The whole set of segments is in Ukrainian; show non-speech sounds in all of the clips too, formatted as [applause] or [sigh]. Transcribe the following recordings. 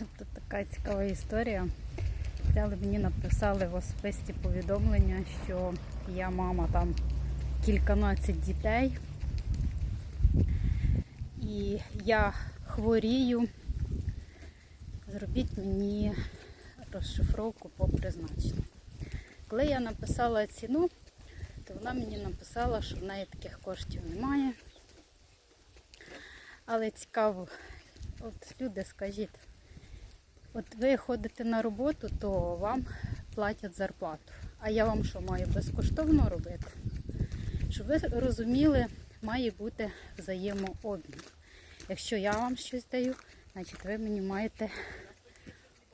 [laughs] Тут така цікава історія. Взяли мені написали в особисті повідомлення, що я мама там кільканадцять дітей. І я хворію. Зробіть мені розшифровку по призначенню. Коли я написала ціну, то вона мені написала, що в неї таких коштів немає. Але цікаво, от люди скажіть, от ви ходите на роботу, то вам платять зарплату. А я вам що маю безкоштовно робити? Щоб ви розуміли, має бути взаємообмін. Якщо я вам щось даю, значить ви мені маєте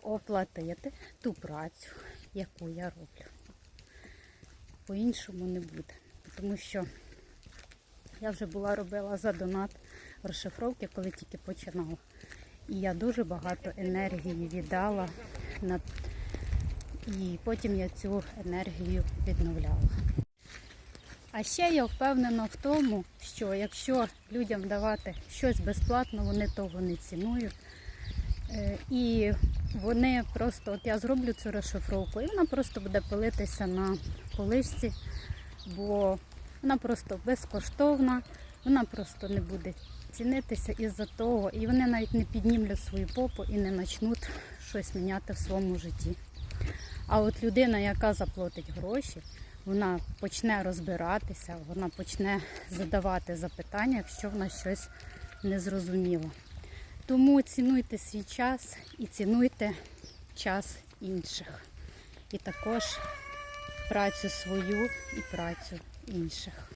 оплатити ту працю, яку я роблю. По-іншому не буде. Тому що я вже була робила за донат розшифровки, коли тільки починала. І я дуже багато енергії віддала на... і потім я цю енергію відновляла. А ще я впевнена в тому, що якщо людям давати щось безплатно, вони того не цінують. Е, І вони просто, от я зроблю цю розшифровку, і вона просто буде пилитися на поличці, бо вона просто безкоштовна, вона просто не буде цінитися із-за того, і вони навіть не піднімлять свою попу і не почнуть щось міняти в своєму житті. А от людина, яка заплатить гроші, вона почне розбиратися, вона почне задавати запитання, якщо вона щось не зрозуміла. Тому цінуйте свій час і цінуйте час інших. І також працю свою і працю інших.